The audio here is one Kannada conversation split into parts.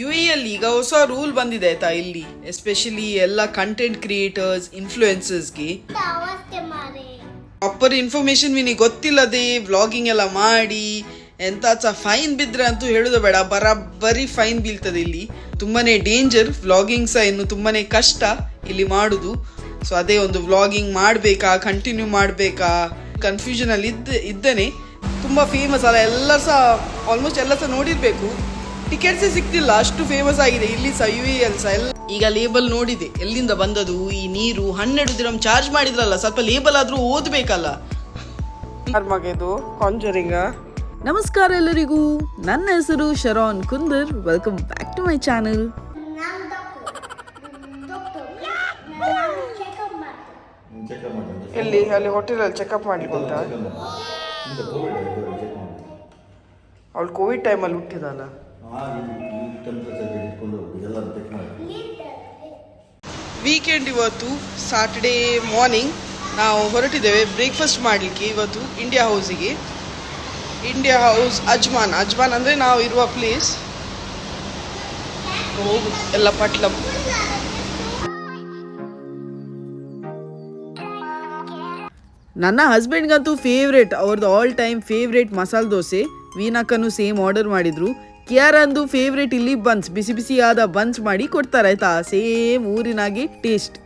ಯು ಅಲ್ಲಿ ಈಗ ಹೊಸ ರೂಲ್ ಬಂದಿದೆ ಆಯ್ತಾ ಇಲ್ಲಿ ಎಸ್ಪೆಷಲಿ ಎಲ್ಲ ಕಂಟೆಂಟ್ ಕ್ರಿಯೇಟರ್ಸ್ ಇನ್ಫ್ಲೂಯೆನ್ಸರ್ಸ್ಗೆ ಪ್ರಾಪರ್ ಇನ್ಫಾರ್ಮೇಶನ್ ನಿನಗೆ ಗೊತ್ತಿಲ್ಲದೆ ವ್ಲಾಗಿಂಗ್ ಎಲ್ಲ ಮಾಡಿ ಎಂತ ಫೈನ್ ಬಿದ್ರೆ ಅಂತೂ ಹೇಳುದು ಬೇಡ ಬರಾಬರಿ ಫೈನ್ ಬೀಳ್ತದೆ ಇಲ್ಲಿ. ತುಂಬಾನೇ ಡೇಂಜರ್ ವ್ಲಾಗಿಂಗ್ ಸಹ ಇನ್ನು ತುಂಬಾನೇ ಕಷ್ಟ ಇಲ್ಲಿ ಮಾಡುದು. ಸೊ ಅದೇ ಒಂದು ವ್ಲಾಗಿಂಗ್ ಮಾಡಬೇಕಾ ಕಂಟಿನ್ಯೂ ಮಾಡಬೇಕಾ ಕನ್ಫ್ಯೂಷನ್ ಅಲ್ಲಿ ಇದ್ದ ಇದ್ದೇನೆ. ತುಂಬಾ ಫೇಮಸ್ ಅಲ್ಲ ಎಲ್ಲ ಸಹ ಆಲ್ಮೋಸ್ಟ್ ಎಲ್ಲ ಸಹ ನೋಡಿರ್ಬೇಕು. ಟಿಕೆಟ್ಸೇ ಸಿಗ್ತಿಲ್ಲ ಅಷ್ಟು ಫೇಮಸ್ ಆಗಿದೆ ಇಲ್ಲಿ ಸಹ ಯು ಎಲ್ ಸಹ ಎಲ್ಲ. ಈಗ ಲೇಬಲ್ ನೋಡಿದೆ ಎಲ್ಲಿಂದ ಬಂದದು ಈ ನೀರು ಹನ್ನೆರಡು ದಿನ ಚಾರ್ಜ್ ಮಾಡಿದ್ರಲ್ಲ ಸ್ವಲ್ಪ ಲೇಬಲ್ ಆದ್ರೂ ಓದ್ಬೇಕಲ್ಲ. ಮಗ ಇದು ಕಾಂಜರಿಂಗ ನಮಸ್ಕಾರ ಎಲ್ಲರಿಗೂ ನನ್ನ ಹೆಸರು Sharon Kundar welcome back to my channel ಎಲ್ಲಿ ಅಲ್ಲಿ ಹೋಟೆಲಲ್ಲಿ ಚೆಕಪ್ ಮಾಡ್ಲಿಕ್ಕೆ ಉಂಟಾ ಅವಳು ಕೋವಿಡ್ ಟೈಮಲ್ಲಿ ಹುಟ್ಟಿದಲ್ಲ ವೀಕೆಂಡ್ ಇವತ್ತು ಸಾಟರ್ಡೇ ಮಾರ್ನಿಂಗ್ ನಾವು ಹೊರಟಿದ್ದೇವೆ ಬ್ರೇಕ್ಫಾಸ್ಟ್ ಮಾಡಲಿಕ್ಕೆ ಇವತ್ತು ಇಂಡಿಯಾ ಹೌಸಿಗೆ ಇಂಡಿಯಾ ಹೌಸ್ ಅಜ್ಮಾನ್ ಅಜ್ಮಾನ್ ಅಂದರೆ ನಾವು ಇರುವ ಪ್ಲೇಸ್ ಹೋಗು ಎಲ್ಲ ಪಟ್ಲಂ. ನನ್ನ ಹಸ್ಬೆಂಡ್ಗಂತೂ ಫೇವ್ರೇಟ್ ಅವ್ರದ್ದು all time favourite masala dosa. ವೀನಕ್ಕನು same order ಮಾಡಿದ್ರು. ಕಿಯಾರಂದು ಫೇವ್ರೇಟ್ ಇಲ್ಲಿ ಬನ್ಸ್, ಬಿಸಿ ಬಿಸಿಯಾದ ಬನ್ಸ್ ಮಾಡಿ ಕೊಡ್ತಾರೆ ಆಯ್ತಾ? ಸೇಮ್ ಊರಿನಾಗೆ ಟೇಸ್ಟ್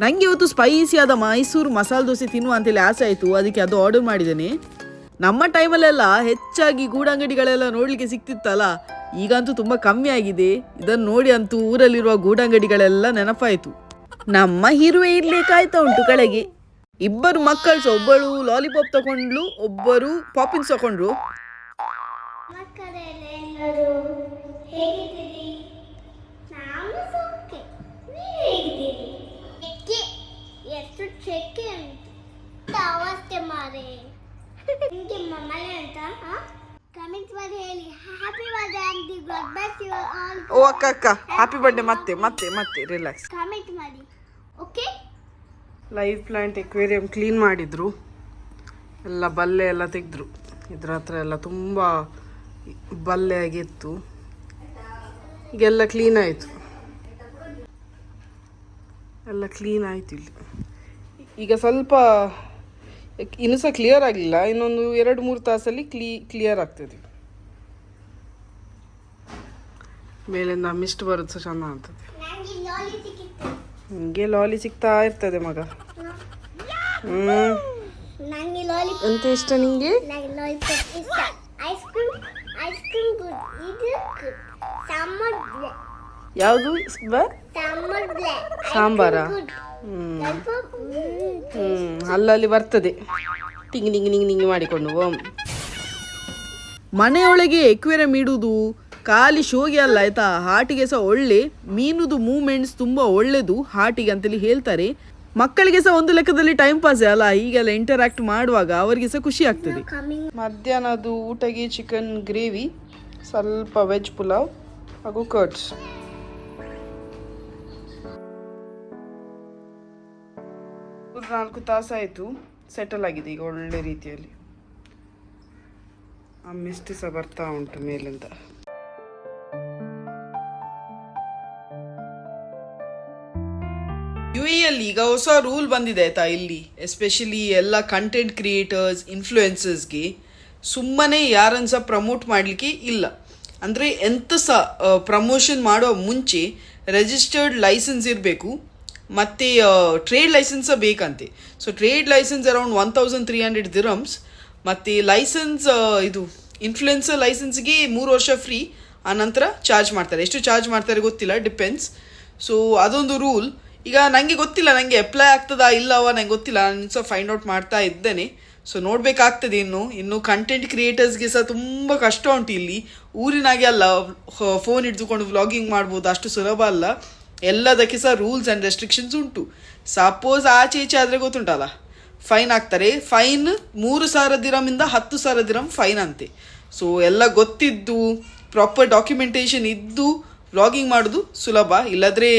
ನನಗೆ ಇವತ್ತು ಸ್ಪೈಸಿಯಾದ ಮೈಸೂರು ಮಸಾಲೆ ದೋಸೆ ತಿನ್ನುವ ಅಂತೇಳಿ ಆಸೆ ಆಯಿತು, ಅದಕ್ಕೆ ಅದು ಆರ್ಡರ್ ಮಾಡಿದ್ದೇನೆ. ನಮ್ಮ ಟೈಮಲ್ಲೆಲ್ಲ ಹೆಚ್ಚಾಗಿ ಗೂಡಂಗಡಿಗಳೆಲ್ಲ ನೋಡಲಿಕ್ಕೆ ಸಿಕ್ತಿತ್ತಲ್ಲ? ಈಗಂತೂ ತುಂಬ ಕಮ್ಮಿ ಆಗಿದೆ. ಇದನ್ನು ನೋಡಿ ಅಂತೂ ಊರಲ್ಲಿರುವ ಗೂಡಂಗಡಿಗಳೆಲ್ಲ ನೆನಪಾಯಿತು. ನಮ್ಮ ಹಿರುವೆ ಇರ್ಲಿ ಕಾಯ್ತಾ ಉಂಟು ಕೆಳಗೆ. ಇಬ್ಬರು ಮಕ್ಕಳು ಸಹ, ಒಬ್ಬಳು ಲಾಲಿಪಾಪ್ ತಗೊಂಡ್ಲು, ಒಬ್ಬರು ಪಾಪಿನ್ಸ್ ತಗೊಂಡ್ರು. ಮಕ್ಕಳೆಲ್ಲ ಎಲ್ಲರೂ ಹೇಗಿದ್ದೀರಿ? ನಾನು ನೀವು ಹೇಗಿದ್ದೀರಿ? ಚೆಕ್ಕೆ. ಎಷ್ಟು ಚೆಕ್ಕೆ ಅಂತ ಅವಸ್ಥೆ ಮಾರೆ. ನಿಮಗೆ ಅಂತ ಕಮೆಂಟ್ ಮಾಡಿ ಹೇಳಿ. Happy birthday aunty God bless you all ಓ ಅಕ್ಕ ಅಕ್ಕ. ಹ್ಯಾಪಿ ಬರ್ಡೇ ಮತ್ತೆ ಮತ್ತೆ ಮತ್ತೆ. ರಿಲ್ಯಾಕ್ಸ್ ಕಮೆಂಟ್ ಮಾಡಿ. Okay life plant aquarium clean ಮಾಡಿದ್ರು. ಎಲ್ಲ ಬಲ್ಲೆ ಎಲ್ಲ ತೆಗೆದ್ರು. ಇದ್ರ ಹತ್ರ ಎಲ್ಲ ತುಂಬ ಬಲ್ಲೆ ಆಗಿತ್ತು ಈಗೆಲ್ಲ ಕ್ಲೀನ್ ಆಯಿತು. ಎಲ್ಲ ಕ್ಲೀನ್ ಆಯಿತು ಇಲ್ಲಿ. ಈಗ ಸ್ವಲ್ಪ ಇನ್ನೂ ಸಹ ಕ್ಲಿಯರ್ ಆಗಲಿಲ್ಲ. ಇನ್ನೊಂದು ಎರಡು ಮೂರು ತಾಸಲ್ಲಿ ಕ್ಲೀ ಕ್ಲಿಯರ್ ಆಗ್ತದೆ. ಮೇಲಿಂದ ಮಿಸ್ಟ್ ಬರುತ್ತೆ ಸಹ ಚೆಂದ ಆಗ್ತದೆ. ನನಗೆ ಲಾಲಿ ಸಿಕ್ಕಿತ್ತು ಹಿಂಗೆ ಲಾಲಿ ಸಿಗ್ತಾ ಇರ್ತದೆ ಮಗ. ಲಾಲಿ ಎಂತ ಇಷ್ಟ ನಿಂಗೆ? ಐಸ್ ಕ್ರೀಮ್ ಐಸ್ ಕ್ರೀಮ್ ಇದು ಸಾಂಬಾರ್ ಯಾವುದು? ಸಾಂಬಾರ ಅಲ್ಲಲ್ಲಿ ಬರ್ತದೆ. ಟಿಂಗ್ ನಿಂಗ್ ನಿಂಗ್ ನಿಂಗ್ ಮಾಡಿಕೊಂಡು ಮನೆಯೊಳಗೆ ಎಕ್ವೇರಿಯಂ ಇಡುವುದು ಖಾಲಿ ಶೋಗೆ ಅಲ್ಲ ಆಯ್ತಾ? ಹಾರ್ಟಿಗೆ ಸಹ ಒಳ್ಳೆ ಮೀನುದು ಮೂಮೆಂಟ್ಸ್ ತುಂಬಾ ಒಳ್ಳೆದು ಹಾರ್ಟಿಗೆ ಅಂತೇಳಿ ಹೇಳ್ತಾರೆ. ಮಕ್ಕಳಿಗೆ ಸಹ ಒಂದು ಲೆಕ್ಕದಲ್ಲಿ ಟೈಮ್ ಪಾಸ್ ಅಲ್ಲ ಈಗೆಲ್ಲ ಇಂಟರಾಕ್ಟ್ ಮಾಡುವಾಗ ಅವರಿಗೆ ಸಹ ಖುಷಿ ಆಗ್ತದೆ. ಕಮಿಂಗ್ ಮಧ್ಯಾಹ್ನದು ಊಟಗೆ ಚಿಕನ್ ಗ್ರೇವಿ ಸ್ವಲ್ಪ ವೆಜ್ ಪುಲಾವ್ ಹಾಗೂ ಕರ್ಡ್ಸ್ ನಾಲ್ಕು ತಾಸಾಯಿತು ಸೆಟಲ್ ಆಗಿದೆ ಈಗ ಒಳ್ಳೆ ರೀತಿಯಲ್ಲಿ. ಆ ಮಿಸ್ಟ್ ಸಹ ಬರ್ತಾ ಉಂಟು ಮೇಲಿಂದ. ಯು ಎಲ್ಲಿ ಈಗ ಹೊಸ ರೂಲ್ ಬಂದಿದೆ ಆಯ್ತಾ ಇಲ್ಲಿ ಎಸ್ಪೆಷಲಿ ಎಲ್ಲ ಕಂಟೆಂಟ್ ಕ್ರಿಯೇಟರ್ಸ್ ಇನ್ಫ್ಲೂಯೆನ್ಸರ್ಸ್ಗೆ ಸುಮ್ಮನೆ ಯಾರನ್ನು ಸಹ ಪ್ರಮೋಟ್ ಮಾಡಲಿಕ್ಕೆ ಇಲ್ಲ. ಅಂದರೆ ಎಂಥ ಸಹ ಪ್ರಮೋಷನ್ ಮಾಡೋ ಮುಂಚೆ ರೆಜಿಸ್ಟರ್ಡ್ ಲೈಸೆನ್ಸ್ ಇರಬೇಕು. ಮತ್ತು ಟ್ರೇಡ್ ಲೈಸೆನ್ಸ ಬೇಕಂತೆ. So trade licence around one thousand three hundred dirhams ಮತ್ತು ಲೈಸೆನ್ಸ್ ಇದು ಇನ್ಫ್ಲುಯೆನ್ಸರ್ ಲೈಸೆನ್ಸ್ಗೆ ಮೂರು ವರ್ಷ ಫ್ರೀ ಆನಂತರ ಚಾರ್ಜ್ ಮಾಡ್ತಾರೆ. ಎಷ್ಟು ಚಾರ್ಜ್ ಮಾಡ್ತಾರೆ ಗೊತ್ತಿಲ್ಲ ಡಿಪೆಂಡ್ಸ್ ಸೊ ಅದೊಂದು ರೂಲ್ ಈಗ ನನಗೆ ಗೊತ್ತಿಲ್ಲ ನನಗೆ ಅಪ್ಲೈ ಆಗ್ತದಾ ಇಲ್ಲವ ನಂಗೆ ಗೊತ್ತಿಲ್ಲ. ನಾನು ಸಹ ಫೈಂಡ್ ಔಟ್ ಮಾಡ್ತಾ ಇದ್ದೇನೆ. ಸೊ ನೋಡಬೇಕಾಗ್ತದೆ ಇನ್ನು. ಇನ್ನು ಕಂಟೆಂಟ್ ಕ್ರಿಯೇಟರ್ಸ್ಗೆ ಸಹ ತುಂಬ ಕಷ್ಟ ಉಂಟು ಇಲ್ಲಿ. ಊರಿನಾಗೆ ಅಲ್ಲ ಫೋನ್ ಹಿಡಿದುಕೊಂಡು ವ್ಲಾಗಿಂಗ್ ಮಾಡ್ಬೋದು, ಅಷ್ಟು ಸುಲಭ ಅಲ್ಲ. ಎಲ್ಲದಕ್ಕೆ ಸಹ ರೂಲ್ಸ್ ಆ್ಯಂಡ್ ರೆಸ್ಟ್ರಿಕ್ಷನ್ಸ್ ಉಂಟು. ಸಪೋಸ್ ಆಚೆ ಈಚೆ ಆದರೆ ಗೊತ್ತುಂಟಲ್ಲ? ಫೈನ್ ಹಾಕ್ತಾರೆ ಫೈನ್ ಮೂರು ಸಾವಿರ ದಿರಮಿಂದ ಹತ್ತು ಸಾವಿರ ದಿರಮ್ ಫೈನ್ ಅಂತೆ. ಸೊ ಎಲ್ಲ ಗೊತ್ತಿದ್ದು ಪ್ರಾಪರ್ ಡಾಕ್ಯುಮೆಂಟೇಷನ್ ಇದ್ದು ವ್ಲಾಗಿಂಗ್ ಮಾಡೋದು ಸುಲಭ, ಇಲ್ಲದ್ರೆ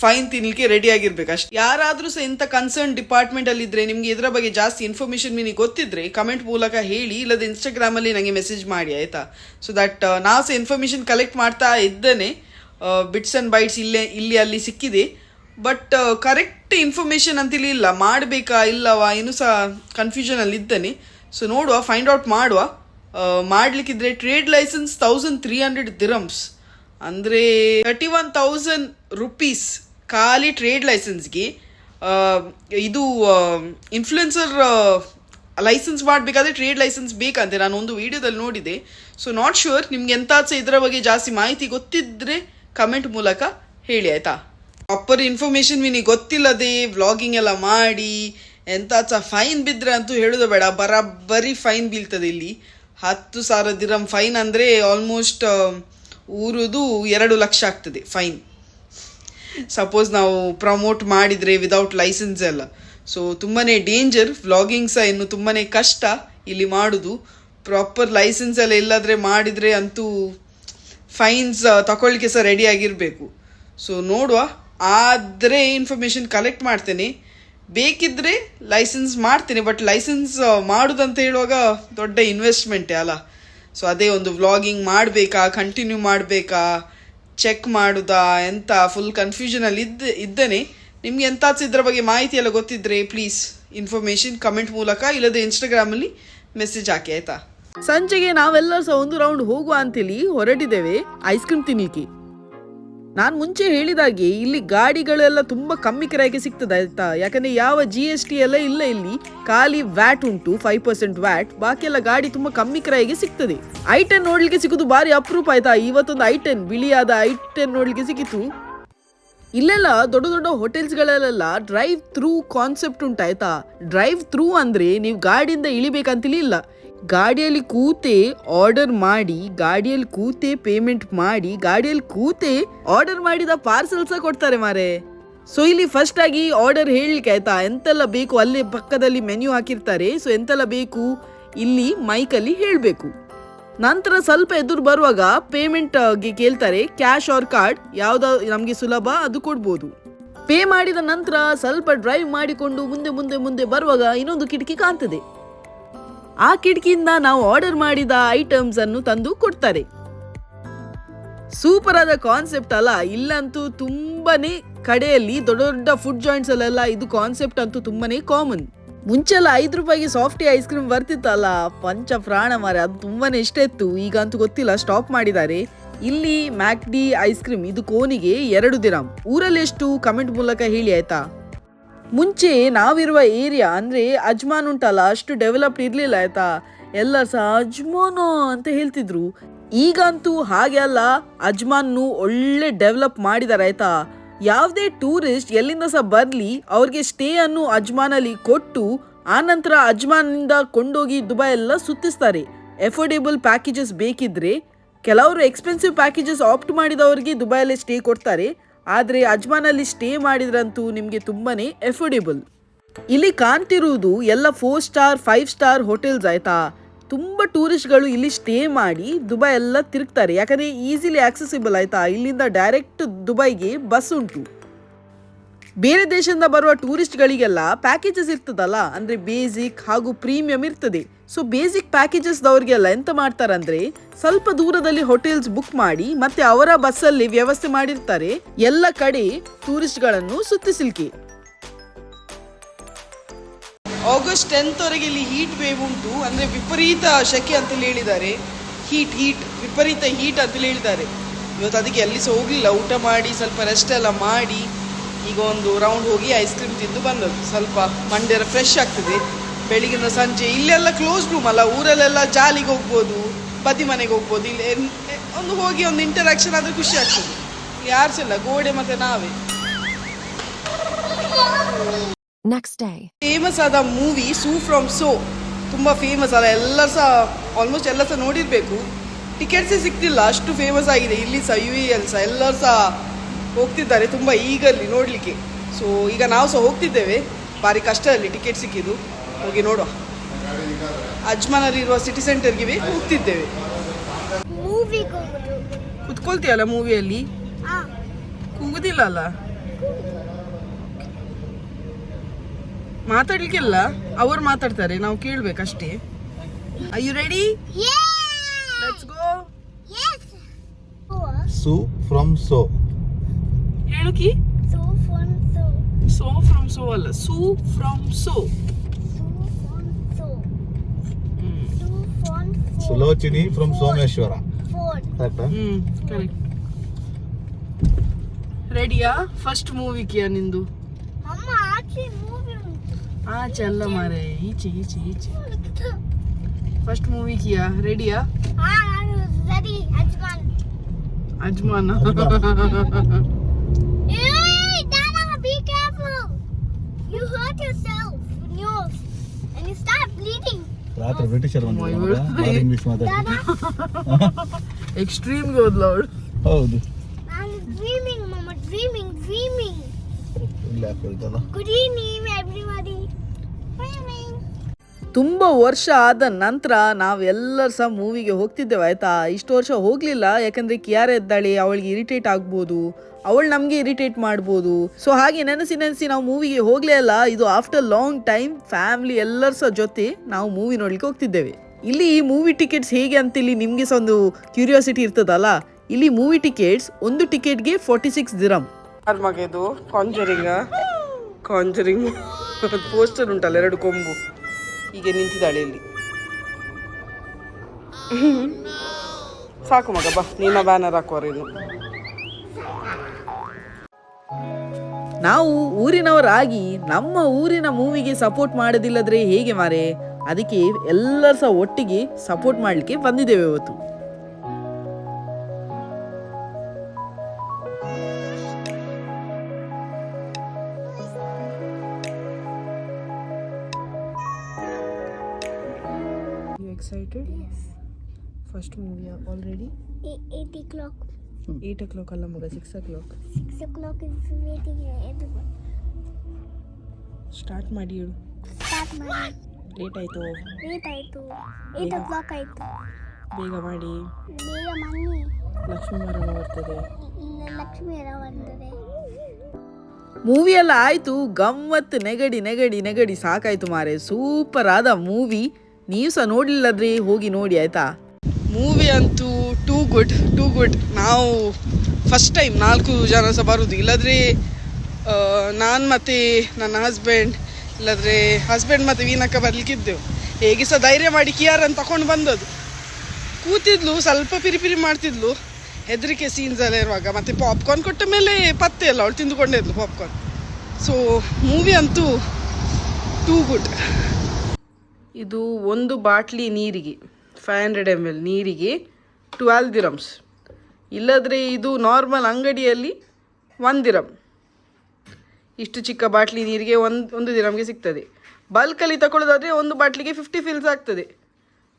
ಫೈನ್ ತಿನ್ಲಿಕ್ಕೆ ರೆಡಿ ಆಗಿರ್ಬೇಕು. ಅಷ್ಟೇ ಯಾರಾದ್ರೂ ಸಹ ಇಂಥ ಕನ್ಸರ್ನ್ ಡಿಪಾರ್ಟ್ಮೆಂಟ್ ಅಲ್ಲಿ ಇದ್ರೆ, ನಿಮ್ಗೆ ಇದರ ಬಗ್ಗೆ ಜಾಸ್ತಿ ಇನ್ಫಾರ್ಮೇಶನ್ ನಿಮಗೆ ಗೊತ್ತಿದ್ರೆ ಕಮೆಂಟ್ ಮೂಲಕ ಹೇಳಿ ಇಲ್ಲದ ಇನ್ಸ್ಟಾಗ್ರಾಮ್ ಅಲ್ಲಿ ನನಗೆ ಮೆಸೇಜ್ ಮಾಡಿ, ಆಯ್ತಾ? ಸೊ ದಟ್ ನಾವು ಸಹ ಇನ್ಫಾರ್ಮೇಶನ್ ಕಲೆಕ್ಟ್ ಮಾಡ್ತಾ ಇದ್ದೇನೆ. ಬಿಟ್ಸ್ ಅಂಡ್ ಬೈಟ್ಸ್ ಇಲ್ಲೇ, ಇಲ್ಲಿ, ಅಲ್ಲಿ ಸಿಕ್ಕಿದೆ. ಬಟ್ ಕರೆಕ್ಟ್ ಇನ್ಫಾರ್ಮೇಶನ್ ಅಂತೇಳಿ ಇಲ್ಲ. ಮಾಡಬೇಕಾ, ಇಲ್ಲವಾ, ಏನು ಸಹ ಕನ್ಫ್ಯೂಷನ್ ಅಲ್ಲಿ ಇದ್ದೇನೆ. ಸೊ ನೋಡುವ ಫೈಂಡ್ ಔಟ್ ಮಾಡುವ. ಮಾಡ್ಲಿಕ್ಕಿದ್ರೆ trade licence thousand three hundred dirhams ಅಂದರೆ ತರ್ಟಿ ಒನ್ ತೌಸಂಡ್ ರುಪೀಸ್ ಖಾಲಿ ಟ್ರೇಡ್ ಲೈಸೆನ್ಸ್ಗೆ ಇದು ಇನ್ಫ್ಲುಯೆನ್ಸರ್ ಲೈಸೆನ್ಸ್ ಮಾಡಬೇಕಾದ್ರೆ ಟ್ರೇಡ್ ಲೈಸೆನ್ಸ್ ಬೇಕಂತೆ. ನಾನು ಒಂದು ವಿಡಿಯೋದಲ್ಲಿ ನೋಡಿದೆ. ಸೊ ನಾಟ್ ಶ್ಯೂರ್ ನಿಮ್ಗೆ ಎಂತಾಚ ಇದರ ಬಗ್ಗೆ ಜಾಸ್ತಿ ಮಾಹಿತಿ ಗೊತ್ತಿದ್ರೆ ಕಮೆಂಟ್ ಮೂಲಕ ಹೇಳಿ, ಆಯ್ತಾ? ಪ್ರಾಪರ್ ಇನ್ಫಾರ್ಮೇಶನ್ ನಿನಗೆ ಗೊತ್ತಿಲ್ಲದೆ ವ್ಲಾಗಿಂಗ್ ಎಲ್ಲ ಮಾಡಿ ಎಂತಾಚ ಫೈನ್ ಬಿದ್ದರೆ ಅಂತೂ ಹೇಳೋದು ಬೇಡ. ಬರಾಬರಿ ಫೈನ್ ಬೀಳ್ತದೆ ಇಲ್ಲಿ. ಹತ್ತು ಸಾವಿರ ದಿರಂ ಫೈನ್ ಅಂದರೆ ಆಲ್ಮೋಸ್ಟ್ ಊರುದು ಎರಡು ಲಕ್ಷ ಆಗ್ತದೆ ಫೈನ್ ಸಪೋಸ್ ನಾವು ಪ್ರಮೋಟ್ ಮಾಡಿದರೆ ವಿದೌಟ್ ಲೈಸೆನ್ಸ್ ಎಲ್ಲ. ಸೊ ತುಂಬಾ ಡೇಂಜರ್ ವ್ಲಾಗಿಂಗ್ ಸಹ ಇನ್ನು ತುಂಬಾ ಕಷ್ಟ ಇಲ್ಲಿ ಮಾಡೋದು. ಪ್ರಾಪರ್ ಲೈಸೆನ್ಸ್ ಎಲ್ಲ ಇಲ್ಲಾದರೆ ಮಾಡಿದರೆ ಅಂತೂ ಫೈನ್ಸ್ ತಗೊಳ್ಳಿಕ್ಕೆ ಸಹ ರೆಡಿ ಆಗಿರಬೇಕು. ಸೊ ನೋಡುವ. ಆದರೆ ಇನ್ಫಾರ್ಮೇಷನ್ ಕಲೆಕ್ಟ್ ಮಾಡ್ತೇನೆ. ಬೇಕಿದ್ದರೆ ಲೈಸೆನ್ಸ್ ಮಾಡ್ತೇನೆ ಬಟ್ ಲೈಸೆನ್ಸ್ ಮಾಡೋದಂತ ಹೇಳುವಾಗ ದೊಡ್ಡ ಇನ್ವೆಸ್ಟ್ಮೆಂಟೇ ಅಲ್ಲ. ಸೊ ಅದೇ ಒಂದು ವ್ಲಾಗಿಂಗ್ ಮಾಡಬೇಕಾ ಕಂಟಿನ್ಯೂ ಮಾಡಬೇಕಾ ಚೆಕ್ ಮಾಡುದಾ ಎಂತ ಫುಲ್ ಕನ್ಫ್ಯೂಷನಲ್ಲಿ ಇದ್ದ, ಇದ್ದೇನೆ. ನಿಮ್ಗೆ ಎಂತಾಚ ಇದ್ರ ಬಗ್ಗೆ ಮಾಹಿತಿ ಎಲ್ಲ ಗೊತ್ತಿದ್ರೆ ಪ್ಲೀಸ್ ಇನ್ಫಾರ್ಮೇಶನ್ ಕಮೆಂಟ್ ಮೂಲಕ ಇಲ್ಲದೆ ಇನ್ಸ್ಟಾಗ್ರಾಮಲ್ಲಿ ಮೆಸೇಜ್ ಹಾಕಿ, ಆಯ್ತಾ? ಸಂಜೆಗೆ ನಾವೆಲ್ಲರೂ ಸಹ ಒಂದು ರೌಂಡ್ ಹೋಗುವ ಅಂತೇಳಿ ಹೊರಟಿದ್ದೇವೆ. ಐಸ್ ಕ್ರೀಮ್ ತಿನ್ಲಿಕ್ಕೆ. ನಾನು ಮುಂಚೆ ಹೇಳಿದಾಗೆ ಇಲ್ಲಿ ಗಾಡಿಗಳೆಲ್ಲ ತುಂಬ ಕಮ್ಮಿ ಕಿರಾಯಿಗೆ ಸಿಗ್ತದೆ ಆಯ್ತಾ? ಯಾಕಂದ್ರೆ ಯಾವ ಜಿ ಎಸ್ ಟಿ ಎಲ್ಲ ಇಲ್ಲ ಇಲ್ಲಿ. ಖಾಲಿ ವ್ಯಾಟ್ ಉಂಟು ಫೈವ್ ಪರ್ಸೆಂಟ್ ವ್ಯಾಟ್ ಬಾಕಿ ಗಾಡಿ ತುಂಬಾ ಕಮ್ಮಿ ಕಿರಾಯಿಗೆ ಸಿಗ್ತದೆ. ಐ ಟೆನ್ ನೋಡ್ಲಿಕ್ಕೆ ಸಿಗೋದು ಭಾರಿ ಅಪರೂಪ ಆಯ್ತಾ? ಇವತ್ತೊಂದು ಐ ಟೆನ್ ಬಿಳಿಯಾದ ಐ ಟೆನ್ ನೋಡ್ಲಿಕ್ಕೆ ಸಿಕ್ಕಿತು. ಇಲ್ಲೆಲ್ಲ ದೊಡ್ಡ ದೊಡ್ಡ ಹೋಟೆಲ್ಸ್ಗಳಲ್ಲೆಲ್ಲ ಡ್ರೈವ್ ಥ್ರೂ ಕಾನ್ಸೆಪ್ಟ್ ಉಂಟಾಯ್ತಾ ಡ್ರೈವ್ ಥ್ರೂ ಅಂದ್ರೆ ನೀವು ಗಾಡಿಯಿಂದ ಇಳಿಬೇಕಂತಿಲ್ಲ. ಇಲ್ಲ ಗಾಡಿಯಲ್ಲಿ ಕೂತೆ ಆರ್ಡರ್ ಮಾಡಿ, ಗಾಡಿಯಲ್ಲಿ ಕೂತೆ ಪೇಮೆಂಟ್ ಮಾಡಿ, ಗಾಡಿಯಲ್ಲಿ ಕೂತೆ ಆರ್ಡರ್ ಮಾಡಿದ ಪಾರ್ಸಲ್ ಸಹ ಕೊಡ್ತಾರೆ ಮಾರೆ. ಸೊ ಇಲ್ಲಿ ಫಸ್ಟ್ ಆಗಿ ಆರ್ಡರ್ ಹೇಳಲಿಕ್ಕೆ ಆಯ್ತಾ? ಎಂತೆಲ್ಲ ಬೇಕು? ಅಲ್ಲಿ ಪಕ್ಕದಲ್ಲಿ ಮೆನ್ಯೂ ಹಾಕಿರ್ತಾರೆ. ಸೊ ಎಂತೆಲ್ಲ ಬೇಕು? ಇಲ್ಲಿ ಮೈಕಲ್ಲಿ ಹೇಳಬೇಕು. ನಂತರ ಸ್ವಲ್ಪ ಎದುರು ಬರುವಾಗ ಪೇಮೆಂಟ್ಗೆ ಕೇಳ್ತಾರೆ ಕ್ಯಾಶ್ ಆರ್ ಕಾರ್ಡ್ ಯಾವ್ದು ನಮಗೆ ಸುಲಭ? ಅದು ಕೊಡ್ಬೋದು. ಪೇ ಮಾಡಿದ ನಂತರ ಸ್ವಲ್ಪ ಡ್ರೈವ್ ಮಾಡಿಕೊಂಡು ಮುಂದೆ ಮುಂದೆ ಮುಂದೆ ಬರುವಾಗ ಇನ್ನೊಂದು ಕಿಟಕಿ ಕಾಣ್ತದೆ. ಆ ಕಿಟಕಿಯಿಂದ ನಾವು ಆರ್ಡರ್ ಮಾಡಿದ ಐಟಮ್ಸ್ ಅನ್ನು ತಂದು ಕೊಡ್ತಾರೆ. ಸೂಪರ್ ಆದ ಕಾನ್ಸೆಪ್ಟ್ ಅಲ್ಲ, ಇಲ್ಲಂತೂ ತುಂಬಾನೇ ಕಡೆಯಲ್ಲಿ ದೊಡ್ಡ ದೊಡ್ಡ ಫುಡ್ ಜಾಯಿಂಟ್ಸ್ ಅಲ್ಲೆಲ್ಲ ಇದು ಕಾನ್ಸೆಪ್ಟ್ ಅಂತೂ ತುಂಬಾನೇ ಕಾಮನ್ ಮುಂಚೆಲ್ಲ ಐದು ರೂಪಾಯಿಗೆ ಸಾಫ್ಟಿ ಐಸ್ ಕ್ರೀಮ್ ಬರ್ತಿತ್ತಲ್ಲ ಪಂಚ ಪ್ರಾಣ ಮಾರೆ, ಅದು ತುಂಬಾನೇ ಇಷ್ಟ ಇತ್ತು. ಈಗ ಅಂತೂ ಗೊತ್ತಿಲ್ಲ ಸ್ಟಾಪ್ ಮಾಡಿದ್ದಾರೆ. ಇಲ್ಲಿ ಮ್ಯಾಕ್ಡಿ ಐಸ್ ಕ್ರೀಮ್ ಇದು ಕೋನಿಗೆ ಎರಡು ದಿರಾಮ್. ಊರಲ್ಲಿ ಎಷ್ಟು? ಕಮೆಂಟ್ ಮೂಲಕ ಹೇಳಿ ಆಯ್ತಾ? ಮುಂಚೆ ನಾವಿರುವ ಏರಿಯಾ ಅಂದ್ರೆ ಅಜ್ಮಾನ್ ಉಂಟಲ್ಲ, ಅಷ್ಟು ಡೆವಲಪ್ಡ್ ಇರಲಿಲ್ಲ, ಆಯ್ತಾ? ಎಲ್ಲ ಸಹ ಅಜ್ಮಾನ ಅಂತ ಹೇಳ್ತಿದ್ರು. ಈಗಂತೂ ಹಾಗೆ ಅಲ್ಲ, ಅಜ್ಮಾನ್ನು ಒಳ್ಳೆ ಡೆವಲಪ್ ಮಾಡಿದ್ದಾರೆ ಆಯ್ತಾ? ಯಾವುದೇ ಟೂರಿಸ್ಟ್ ಎಲ್ಲಿಂದ ಸಹ ಬರ್ಲಿ, ಅವ್ರಿಗೆ ಸ್ಟೇ ಅನ್ನು ಅಜ್ಮಾನಲ್ಲಿ ಕೊಟ್ಟು, ಆನಂತರ ಅಜ್ಮಾನಿಂದ ಕೊಂಡೋಗಿ ದುಬೈ ಎಲ್ಲ ಸುತ್ತಿಸ್ತಾರೆ. ಎಫೋರ್ಡೆಬಲ್ ಪ್ಯಾಕೇಜಸ್ ಬೇಕಿದ್ರೆ, ಕೆಲವರು ಎಕ್ಸ್ಪೆನ್ಸಿವ್ ಪ್ಯಾಕೇಜಸ್ ಆಪ್ಟ್ ಮಾಡಿದವರಿಗೆ ದುಬೈಯಲ್ಲೇ ಸ್ಟೇ ಕೊಡ್ತಾರೆ. ಆದರೆ ಅಜ್ಮಾನಲ್ಲಿ ಸ್ಟೇ ಮಾಡಿದ್ರಂತೂ ನಿಮಗೆ ತುಂಬಾ ಎಫೋರ್ಡೆಬಲ್ ಇಲ್ಲಿ ಕಾಣ್ತಿರುವುದು ಎಲ್ಲ four star five star hotels ಆಯಿತಾ? ತುಂಬ ಟೂರಿಸ್ಟ್ಗಳು ಇಲ್ಲಿ ಸ್ಟೇ ಮಾಡಿ ದುಬೈ ಎಲ್ಲ ತಿರುಗ್ತಾರೆ. ಯಾಕಂದರೆ ಈಸಿಲಿ ಆಕ್ಸೆಸಿಬಲ್ ಆಯಿತಾ? ಇಲ್ಲಿಂದ ಡೈರೆಕ್ಟ್ ದುಬೈಗೆ ಬಸ್ ಉಂಟು. ಬೇರೆ ದೇಶದಿಂದ ಬರುವ ಟೂರಿಸ್ಟ್ಗಳಿಗೆಲ್ಲ ಪ್ಯಾಕೇಜಸ್ ಇರ್ತದಲ್ಲ? ಅಂದರೆ ಬೇಸಿಕ್ ಹಾಗೂ ಪ್ರೀಮಿಯಂ ಇರ್ತದೆ. ಸೊ ಬೇಸಿಕ್ ಪ್ಯಾಕೇಜಸ್ದವ್ರಿಗೆಲ್ಲ ಎಂತ ಮಾಡ್ತಾರಂದ್ರೆ ಸ್ವಲ್ಪ ದೂರದಲ್ಲಿ ಹೋಟೆಲ್ಸ್ ಬುಕ್ ಮಾಡಿ ಮತ್ತೆ ಅವರ ಬಸ್ಸಲ್ಲಿ ವ್ಯವಸ್ಥೆ ಮಾಡಿರ್ತಾರೆ. ಎಲ್ಲ ಕಡೆ ಟೂರಿಸ್ಟ್ಗಳನ್ನು ಸುತ್ತಿಸಿಲ್ಕಿ ಆಗಸ್ಟ್ ಟೆಂತ್ ವರೆಗೆ ಇಲ್ಲಿ ಹೀಟ್ ವೇವ್ ಉಂಟು. ಅಂದ್ರೆ ವಿಪರೀತ ಶೆಕೆ ಅಂತ ಹೇಳಿದ್ದಾರೆ. ಹೀಟ್ ಹೀಟ್ ವಿಪರೀತ ಹೀಟ್ ಅಂತ ಹೇಳಿದ್ದಾರೆ. ಇವತ್ತು ಅದಕ್ಕೆ ಎಲ್ಲಿ ಸಹ ಹೋಗ್ಲಿಲ್ಲ. ಊಟ ಮಾಡಿ, ಸ್ವಲ್ಪ ರೆಸ್ಟ್ ಎಲ್ಲ ಮಾಡಿ, ಈಗ ಒಂದು ರೌಂಡ್ ಹೋಗಿ ಐಸ್ ಕ್ರೀಮ್ ತಿಂದು ಬಂದದ್ದು. ಸ್ವಲ್ಪ ಮಂಡ್ಯ ಫ್ರೆಶ್ ಆಗ್ತದೆ. ಬೆಳಿಗಿನ ಸಂಜೆ ಇಲ್ಲೆಲ್ಲ ಕ್ಲೋಸ್ ರೂಮ್ ಅಲ್ಲ ಊರಲ್ಲೆಲ್ಲ ಜಾಲಿಗೆ ಹೋಗ್ಬೋದು ಬದಿ ಮನೆಗೆ ಹೋಗ್ಬೋದು ಇಲ್ಲಿ ಒಂದು ಹೋಗಿ ಒಂದು ಇಂಟರಾಕ್ಷನ್ ಆದ್ರೆ ಖುಷಿ ಆಗ್ತದೆ. ಯಾರು ಸಹ ಇಲ್ಲ ಗೋಡೆ ಮತ್ತೆ ನಾವೇ. ನೆಕ್ಸ್ಟ್ ಡೇ ಫೇಮಸ್ ಆದ ಮೂವಿ ಸೂ ಫ್ರಮ್ ಸೋ ತುಂಬ ಫೇಮಸ್ ಅಲ್ಲ ಎಲ್ಲ ಸಹ ಆಲ್ಮೋಸ್ಟ್ ಎಲ್ಲ ಸಹ ನೋಡಿರಬೇಕು. ಟಿಕೆಟ್ಸೇ ಸಿಗ್ತಿಲ್ಲ ಅಷ್ಟು ಫೇಮಸ್ ಆಗಿದೆ. ಇಲ್ಲಿ ಸಹ ಯು ಎಲ್ ಸಹ ಎಲ್ಲರೂ ಸಹ ಹೋಗ್ತಿದ್ದಾರೆ ತುಂಬ ಈಗಲ್ಲಿ ನೋಡಲಿಕ್ಕೆ. ಸೊ ಈಗ ನಾವು ಸಹ ಹೋಗ್ತಿದ್ದೇವೆ. ಭಾರಿ ಕಷ್ಟ ಅಲ್ಲಿ ಟಿಕೆಟ್ ಸಿಕ್ಕಿದ್ದು. ಹೋಗಿ ನೋಡುವ ಅಜ್ಮಾನಲ್ಲಿರುವ ಸಿಟಿ ಸೆಂಟರ್ಗೆ ಹೋಗ್ತಿದ್ದೇವೆ. ಕುತ್ಕೊಳ್ತೀಯಲ್ಲ ಮೂವಿಯಲ್ಲಿ ಆ. ಕೂಗುದಿಲ್ಲ ಅಲ್ಲ? ಮಾತಾಡ್ಲಿಕ್ಕಿಲ್ಲ? ಅವರು ಮಾತಾಡ್ತಾರೆ ನಾವು ಕೇಳ್ಬೇಕಷ್ಟೇ. I you ready Yes! Let's go! Su From So ಹೇಳುಕಿ So From so. So from So ಅಲ್ಲ. ಸೂ ಫ್ರಮ್ ಸೋ ಮಾರೆ ಈಚೆ ಈಚೆ ಈಚೆ ಫಸ್ಟ್ ಮೂವಿಕಿಯಾ ರೆಡಿಯಾ ಹಾ ನಾನು ರೆಡಿ ಅಜ್ಮಾನ್ ಅಜ್ಮಾನ Hey, Dana, be careful. You hurt yourself with yours. And you start bleeding. ರಾತ್ರಿ ಬ್ರಿಟಿಷರ್ ಬಂದಿದ್ದಾರೆ ಇಂಗ್ಲಿಷ್ ಮಾತಾಡ್ತಾರೆ Dana, ಎಕ್ಸ್ಟ್ರೀಮ್ ಹೋದ್ಲವಳು ಹೌದು I'm dreaming, ತುಂಬ ವರ್ಷ ಆದ ನಂತರ ನಾವೆಲ್ಲರೂ ಸಹ ಮೂವಿಗೆ ಹೋಗ್ತಿದ್ದೇವೆ, ಆಯ್ತಾ? ಇಷ್ಟು ವರ್ಷ ಹೋಗಲಿಲ್ಲ, ಯಾಕಂದರೆ ಕಿಯಾರ ಎದ್ದಾಳೆ, ಅವಳಿಗೆ ಇರಿಟೇಟ್ ಆಗ್ಬೋದು, ಅವಳು ನಮಗೆ ಇರಿಟೇಟ್ ಮಾಡ್ಬೋದು. ಸೊ ಹಾಗೆ ನೆನೆಸಿ ನೆನೆಸಿ ನಾವು ಮೂವಿಗೆ ಹೋಗಲೇ ಅಲ್ಲ, ಇದು ಆಫ್ಟರ್ ಲಾಂಗ್ ಟೈಮ್ ಫ್ಯಾಮಿಲಿ ಎಲ್ಲರ ಸಹ ಜೊತೆ ನಾವು ಮೂವಿ ನೋಡ್ಲಿಕ್ಕೆ ಹೋಗ್ತಿದ್ದೇವೆ. ಇಲ್ಲಿ ಈ ಮೂವಿ ಟಿಕೆಟ್ಸ್ ಹೇಗೆ ಅಂತ ಇಲ್ಲಿ ನಿಮಗೆ ಸಹ ಒಂದು ಕ್ಯೂರಿಯಾಸಿಟಿ ಇರ್ತದಲ್ಲ, ಇಲ್ಲಿ ಮೂವಿ ಟಿಕೆಟ್ಸ್ ಒಂದು ಟಿಕೆಟ್ಗೆ ಫೋರ್ಟಿ ಸಿಕ್ಸ್ ದಿರಮ್ ಇದು? ಕಾಂಜರಿಂಗ? ಕಾಂಜರಿಂಗ್. ಪೋಸ್ಟರ್ ಉಂಟಲ್ಲ, ಎರಡು ಕೊಂಬು. ಹೀಗೆ ನಿಂತಿದ್ದಾಳೆ ಇಲ್ಲಿ. ಸಾಕು ಮಗ, ಬಾ. ನಿನ್ನ ಬ್ಯಾನರ್ ಹಾಕೋರೇನು ನಾವು ಊರಿನವರಾಗಿ ನಮ್ಮ ಊರಿನ ಮೂವಿಗೆ ಸಪೋರ್ಟ್ ಮಾಡೋದಿಲ್ಲದ್ರೆ ಹೇಗೆ ಮಾರೆ? ಅದಕ್ಕೆ ಎಲ್ಲರೂ ಸಹ ಒಟ್ಟಿಗೆ ಸಪೋರ್ಟ್ ಮಾಡಲಿಕ್ಕೆ ಬಂದಿದ್ದೇವೆ ಇವತ್ತು. First movie already E- Eight o'clock. Eight o'clock ಅಲ್ಲ ಮಗ six o'clock Six o'clock is waiting everyone. Start ಮಾಡಿ ಹೇಳು Start ಮಾಡಿ. ಲೇಟ್ ಆಯಿತು. ಲೇಟ್ ಆಯ್ತು. ಏಟ್ ಓ ಕ್ಲಾಕ್ ಆಯ್ತು. ಬೇಗ ಮಾಡಿ. ಬೇಗ ಮನ್ನಿ ಲಕ್ಷ್ಮೀ ಮರಣ ಬರ್ತದೆ. ಲಕ್ಷ್ಮೀ ಲಕ್ಷ್ಮಿ ಬರ್ತದೆ ಮೂವಿ ಎಲ್ಲ ಆಯಿತು. ಗಮ್ಮತ್ತು ನೆಗಡಿ ನೆಗಡಿ ನೆಗಡಿ ಸಾಕಾಯ್ತು ಮಾರೆ. ಸೂಪರ್ ಆದ ಮೂವಿ ನೀವು ಸಹ ನೋಡಲಿಲ್ಲದ್ರೆ ಹೋಗಿ ನೋಡಿ ಆಯ್ತಾ? ಮೂವಿ ಅಂತೂ ಟೂ ಗುಡ್ ಟೂ ಗುಡ್ ನಾವು ಫಸ್ಟ್ ಟೈಮ್ ನಾಲ್ಕು ಜನ ಸಹ ಬರೋದು. ಇಲ್ಲದ್ರೆ ನಾನು ಮತ್ತು ನನ್ನ ಹಸ್ಬೆಂಡ್ ಇಲ್ಲದ್ರೆ ಹಸ್ಬೆಂಡ್ ಮತ್ತು ವೀನಕ್ಕ ಬರ್ಲಿಕ್ಕಿದ್ದೆವು. ಹೇಗೆ ಸಹ ಧೈರ್ಯ ಮಾಡಿ ಕಿಯಾರನ್ನು ತಗೊಂಡು ಬಂದದ್ದು. ಕೂತಿದ್ಲು, ಸ್ವಲ್ಪ ಪಿರಿಪಿರಿ ಪಿರಿ ಮಾಡ್ತಿದ್ಲು. ಹೆದರಿಕೆ ಸೀನ್ಸ್ ಎಲ್ಲ ಇರುವಾಗ, ಮತ್ತು ಪಾಪ್ಕಾರ್ನ್ ಕೊಟ್ಟ ಮೇಲೆ ಪತ್ತೆ ಅಲ್ಲ ಅವಳು ತಿಂದುಕೊಂಡೇ ಇದ್ಲು ಪಾಪ್ಕಾರ್ನ್ ಸೊ ಮೂವಿ ಅಂತೂ ಟೂ ಗುಡ್ ಇದು ಒಂದು ಬಾಟ್ಲಿ ನೀರಿಗೆ. ಫೈವ್ ಹಂಡ್ರೆಡ್ ಎಂ ಎಲ್ ನೀರಿಗೆ ಟ್ವೆಲ್ ದಿರಮ್ಸ್ ಇಲ್ಲದ್ರೆ ಇದು ನಾರ್ಮಲ್ ಅಂಗಡಿಯಲ್ಲಿ ಒಂದು ದಿರಮ್ ಇಷ್ಟು ಚಿಕ್ಕ ಬಾಟ್ಲಿ ನೀರಿಗೆ ಒಂದು ಒಂದು ದಿರಮ್ಗೆ ಸಿಗ್ತದೆ. ಬಲ್ಕಲ್ಲಿ ತಗೊಳ್ಳೋದಾದರೆ ಒಂದು ಬಾಟ್ಲಿಗೆ ಫಿಫ್ಟಿ ಫಿಲ್ಸ್ ಆಗ್ತದೆ.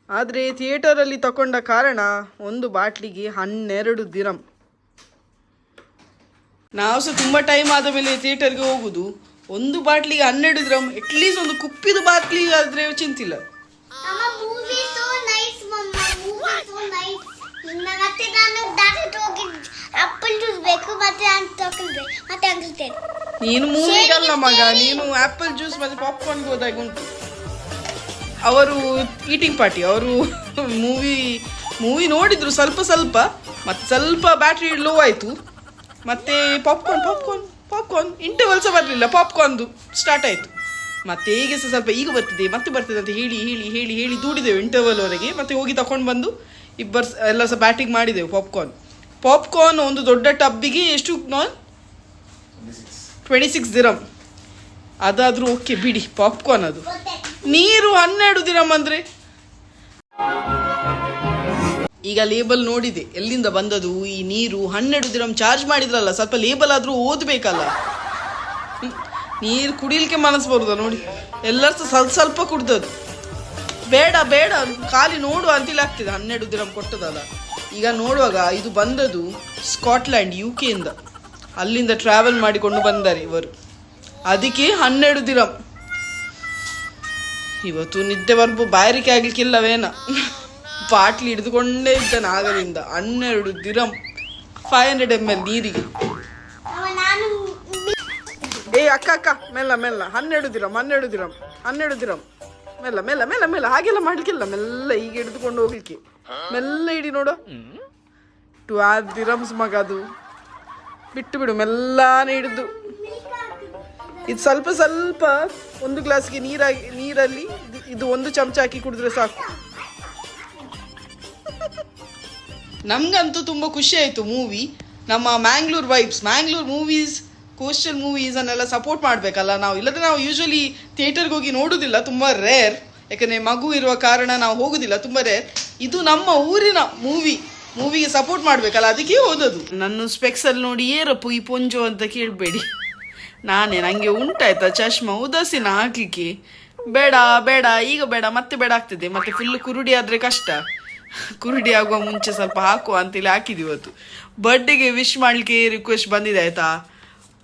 ಆದರೆ ಥಿಯೇಟರಲ್ಲಿ ತಗೊಂಡ ಕಾರಣ ಒಂದು ಬಾಟ್ಲಿಗೆ ಹನ್ನೆರಡು ದಿರಮ್ ನಾವು ಸಹ ತುಂಬ ಟೈಮ್ ಆದ ಮೇಲೆ ಥಿಯೇಟರ್ಗೆ ಹೋಗುದು. ಒಂದು ಬಾಟ್ಲಿಗೆ ಹನ್ನೆರಡು ದಿರಮ್ ಅಟ್ಲೀಸ್ಟ್ ಒಂದು ಕುಪ್ಪಿದ ಬಾಟ್ಲಿ ಆದರೆ ಚಿಂತಿಲ್ಲ ಅಮ್ಮ ಮೂವಿ ಸೋ ನೈಸ್ ಮಮ್ಮ ಮೂವಿ ಸೋ ನೈಸ್ ಇನ್ನ ಮತ್ತೆ ನಾನು ಡೈರೆಕ್ಟ್ ಹೋಗಿ ಆಪಲ್ ಜ್ಯೂಸ್ ಬೇಕು ಮತ್ತೆ ನಾನು ತಗೊಳ್ಬೇಕು ಮತ್ತೆ ಅಂಗಲ್ತೇನೆ ನೀನು ಮೂವಿಗಲ್ಲ ಮಗ ನೀನು ಆಪಲ್ ಜ್ಯೂಸ್ ಮತ್ತೆ ಪಾಪ್ಕಾರ್ನ್ ಹೋದಾಗ ಉಂಟು. ಅವರು ಈಟಿಂಗ್ ಪಾರ್ಟಿ ಅವರು ಮೂವಿ ಮೂವಿ ನೋಡಿದ್ರು ಸ್ವಲ್ಪ ಸ್ವಲ್ಪ ಮತ್ತೆ ಸ್ವಲ್ಪ ಬ್ಯಾಟ್ರಿ ಲೋ ಆಯಿತು. ಮತ್ತೆ ಪಾಪ್ಕಾರ್ನ್ ಪಾಪ್ಕಾರ್ನ್ ಪಾಪ್ಕಾರ್ನ್ ಇಂಟರ್ವಲ್ ಸಹ ಬರಲಿಲ್ಲ ಪಾಪ್ಕಾರ್ನ್ದು ಸ್ಟಾರ್ಟ್ ಆಯಿತು. ಮತ್ತೆ ಈಗ ಸಹ ಸ್ವಲ್ಪ ಈಗ ಬರ್ತಿದೆ ಮತ್ತೆ ಬರ್ತದೆ ಅಂತ ಹೇಳಿ ಹೇಳಿ ಹೇಳಿ ಹೇಳಿ ದೂಡಿದೆವು ಇಂಟರ್ವಲ್ವರೆಗೆ ಮತ್ತೆ ಹೋಗಿ ತಗೊಂಡು ಬಂದು ಇಬ್ಬರು ಎಲ್ಲ ಸಹ ಬ್ಯಾಟಿಂಗ್ ಮಾಡಿದೆವು ಪಾಪ್ಕಾರ್ನ್ ಪಾಪ್ಕಾರ್ನ್ ಒಂದು ದೊಡ್ಡ ಟಬ್ಬಿಗೆ ಎಷ್ಟು, ನಾನ್? ಟ್ವೆಂಟಿ ಸಿಕ್ಸ್ ದಿರಮ್ ಅದಾದರೂ ಓಕೆ, ಬಿಡಿ ಪಾಪ್ಕಾರ್ನ್ ಅದು. ನೀರು ಹನ್ನೆರಡು ದಿರಮ್ ಅಂದರೆ? ಈಗ ಲೇಬಲ್ ನೋಡಿದೆ, ಎಲ್ಲಿಂದ ಬಂದದು? ಈ ನೀರು ಹನ್ನೆರಡು ದಿರಮ್ ಚಾರ್ಜ್ ಮಾಡಿದ್ರಲ್ಲ, ಸ್ವಲ್ಪ ಲೇಬಲ್ ಆದರೂ ಓದಬೇಕಲ್ಲ. ನೀರು ಕುಡಿಲಿಕ್ಕೆ ಮನಸ್ಸು ಬರುದ ನೋಡಿ. ಎಲ್ಲರೂ ಸ್ವಲ್ಪ ಸ್ವಲ್ಪ ಕುಡ್ದದ್ದು. ಬೇಡ ಬೇಡ ಖಾಲಿ ನೋಡುವ ಅಂತೇಳಿ ಆಗ್ತಿದೆ ಹನ್ನೆರಡು ದಿನ ಕೊಟ್ಟದಲ್ಲ. ಈಗ ನೋಡುವಾಗ ಇದು ಬಂದದ್ದು ಸ್ಕಾಟ್ಲ್ಯಾಂಡ್ ಯು ಕೆಯಿಂದ ಅಲ್ಲಿಂದ ಟ್ರಾವೆಲ್ ಮಾಡಿಕೊಂಡು ಬಂದಾರೆ ಇವರು. ಅದಕ್ಕೆ ಹನ್ನೆರಡು ದಿನ ಇವತ್ತು ನಿದ್ದೆ ಬರ್ಬು ಬಾಯಾರಿಕೆ ಆಗ್ಲಿಕ್ಕಿಲ್ಲವೇನ ಬಾಟ್ಲಿ ಹಿಡಿದುಕೊಂಡೇ ಇದ್ದಾನೆ ಆಗದಿಂದ ಹನ್ನೆರಡು dirham five hundred M L ನೀರಿಗೆ. ಏ ಅಕ್ಕ ಅಕ್ಕ ಮೆಲ್ಲ ಮೆಲ್ಲ. ಹನ್ನೆರಡು ದಿರಂ ಹನ್ನೆರಡು ದಿರಂ ಹನ್ನೆರಡು ದಿರಂ ಮೆಲ್ಲ ಮೆಲ್ಲ ಮೆಲ್ಲ ಮೆಲ್ಲ. ಹಾಗೆಲ್ಲ ಮಾಡ್ಲಿಕ್ಕಿಲ್ಲ. ಮೆಲ್ಲ ಈಗ ಹಿಡಿದುಕೊಂಡು ಹೋಗ್ಲಿಕ್ಕೆ. ಮೆಲ್ಲ ಇಡಿ ನೋಡು. ಟು ದಿರಮ್ಸ್ ಮಗ ಅದು. ಬಿಟ್ಟು ಬಿಡು ಮೆಲ್ಲಾನೆ ಹಿಡಿದು. ಇದು ಸ್ವಲ್ಪ ಸ್ವಲ್ಪ ಒಂದು ಗ್ಲಾಸ್ಗೆ ನೀರಾಗಿ, ನೀರಲ್ಲಿ ಇದು- ಒಂದು ಚಮಚ ಹಾಕಿ ಕುಡಿದ್ರೆ ಸಾಕು. ನಮ್ಗಂತೂ ತುಂಬ ಖುಷಿ ಆಯಿತು ಮೂವಿ. ನಮ್ಮ Mangalore vibes Mangalore movies coastal movies ಅನ್ನೆಲ್ಲ support ಮಾಡಬೇಕಲ್ಲ ನಾವು? ಇಲ್ಲದ್ರೆ ನಾವು ಯೂಶ್ವಲಿ ಥಿಯೇಟರ್ಗೆ ಹೋಗಿ ನೋಡೋದಿಲ್ಲ, ತುಂಬ ರೇರ್ ಯಾಕಂದರೆ ಮಗು ಇರುವ ಕಾರಣ ನಾವು ಹೋಗೋದಿಲ್ಲ, ತುಂಬ ರೇರ್ ಇದು ನಮ್ಮ ಊರಿನ ಮೂವಿ ಮೂವಿಗೆ ಸಪೋರ್ಟ್ ಮಾಡಬೇಕಲ್ಲ, ಅದಕ್ಕೆ ಓದೋದು ನನ್ನ ಸ್ಪೆಕ್ಸಲ್ಲಿ ನೋಡಿ ಏರಪ್ಪು, ಈ ಪೊಂಜು ಅಂತ ಕೇಳಬೇಡಿ. ನಾನೇ ನನಗೆ ಉಂಟಾಯ್ತಾ ಚಶ್ಮಾ, ಉದಾಸೀನ ಹಾಕಲಿಕ್ಕೆ. ಬೇಡ ಬೇಡ, ಈಗ ಬೇಡ, ಮತ್ತೆ ಬೇಡ ಆಗ್ತದೆ. ಮತ್ತೆ ಫುಲ್ ಕುರುಡಿ ಆದರೆ ಕಷ್ಟ. ಕುರುಡಿ ಆಗುವ ಮುಂಚೆ ಸ್ವಲ್ಪ ಹಾಕುವ ಅಂತೇಳಿ ಹಾಕಿದ್ವಿ ಇವತ್ತು. ಬರ್ಡೇಗೆ ವಿಶ್ ಮಾಡಲಿಕ್ಕೆ ರಿಕ್ವೆಸ್ಟ್ ಬಂದಿದೆ, ಆಯ್ತಾ?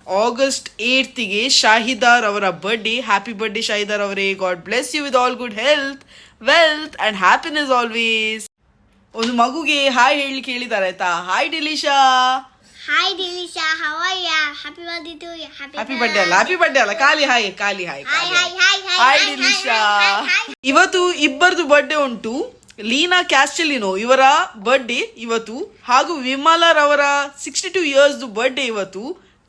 ಆಗಸ್ಟ್ ಏಯ್ತಿಗೆ ಶಾಹಿದಾರ್ ಅವರ ಬರ್ಡೇ ಹ್ಯಾಪಿ ಬರ್ಡೇ ಶಾಹಿದಾರ್ ಅವರೇ. God bless you with all good health wealth and happiness always ಒಂದು ಮಗುಗೆ ಹಾಯ್ ಹೇಳಿ ಕೇಳಿದ್ದಾರೆ ಆಯ್ತಾ? Hi Dilisha hi Dilisha how are you happy birthday to you happy birthday ಅಲ್ಲ ಹ್ಯಾಪಿ ಬರ್ತ್ಡೇ ಅಲ್ಲ. ಖಾಲಿ ಹಾಯ್ ಖಾಲಿ hi hi hi hi Dilisha ಇವತ್ತು ಇಬ್ಬರದು ಬರ್ತ್ಡೇ ಉಂಟು. ಲೀನಾ ಕ್ಯಾಸ್ಟೆಲಿನೋ ಇವರ ಬರ್ಡೇ ಇವತ್ತು. ಹಾಗೂ ವಿಮಲಾರ್ ಅವರ ಸಿಕ್ಸ್ಟಿ ಟು ಇಯರ್ಸ್ ಬರ್ಡೇ ಇವತ್ತು.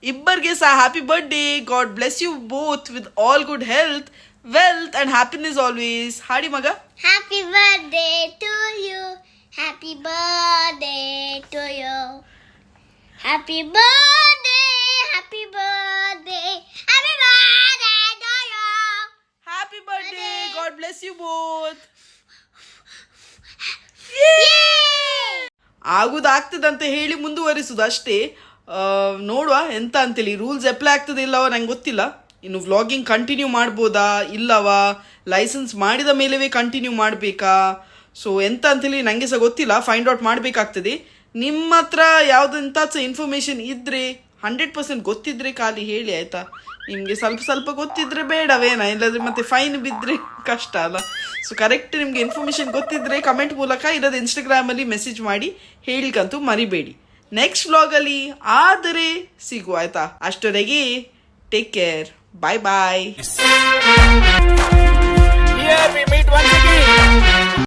ಇಬ್ಬರಿಗೆ ಸಹ happy birthday God bless you both with all good health wealth and happiness always ಹಾಡಿ ಮಗ happy birthday to you happy birthday to you happy birthday happy birthday happy birthday to you happy birthday God bless you both ಆಗುದಾಗ್ತದಂತ ಹೇಳಿ ಮುಂದುವರಿಸುದು ಅಷ್ಟೇ. ನೋಡುವ, ಎಂತ ಅಂತೇಳಿ ರೂಲ್ಸ್ ಅಪ್ಲೈ ಆಗ್ತದೆ ಇಲ್ಲವ? ನಂಗೆ ಗೊತ್ತಿಲ್ಲ. ಇನ್ನು ವ್ಲಾಗಿಂಗ್ ಕಂಟಿನ್ಯೂ ಮಾಡ್ಬೋದಾ? ಇಲ್ಲವಾ? ಲೈಸೆನ್ಸ್ ಮಾಡಿದ ಮೇಲೆವೇ ಕಂಟಿನ್ಯೂ ಮಾಡಬೇಕಾ? ಸೊ ಎಂತ ಅಂತೇಳಿ ನನಗೆ ಸಹ ಗೊತ್ತಿಲ್ಲ. ಫೈಂಡ್ ಔಟ್ ಮಾಡಬೇಕಾಗ್ತದೆ. ನಿಮ್ಮ ಹತ್ರ ಯಾವುದಂತ ಸಹ ಇನ್ಫಾರ್ಮೇಷನ್ ಇದ್ದರೆ ಹಂಡ್ರೆಡ್ ಪರ್ಸೆಂಟ್ ಗೊತ್ತಿದ್ರೆ ಖಾಲಿ ಹೇಳಿ, ಆಯಿತಾ? ನಿಮಗೆ ಸ್ವಲ್ಪ ಸ್ವಲ್ಪ ಗೊತ್ತಿದ್ರೆ ಬೇಡವೇನ? ಇಲ್ಲದ್ರೆ ಮತ್ತೆ ಫೈನ್ ಬಿದ್ದರೆ ಕಷ್ಟ ಅಲ್ಲ. ಸೊ ಕರೆಕ್ಟ್ ನಿಮಗೆ ಇನ್ಫಾರ್ಮೇಷನ್ ಗೊತ್ತಿದ್ರೆ ಕಮೆಂಟ್ ಮೂಲಕ ಇರೋದು ಇನ್ಸ್ಟಾಗ್ರಾಮಲ್ಲಿ ಮೆಸೇಜ್ ಮಾಡಿ, ಹೇಳಿಕಂತೂ ಮರಿಬೇಡಿ. ನೆಕ್ಸ್ಟ್ ವ್ಲಾಗಲ್ಲಿ ಆದರೆ ಸಿಗುವ ಆಯ್ತಾ ಅಷ್ಟೊರೆಗೆ ಟೇಕ್ ಕೇರ್ ಬಾಯ್ ಬಾಯ್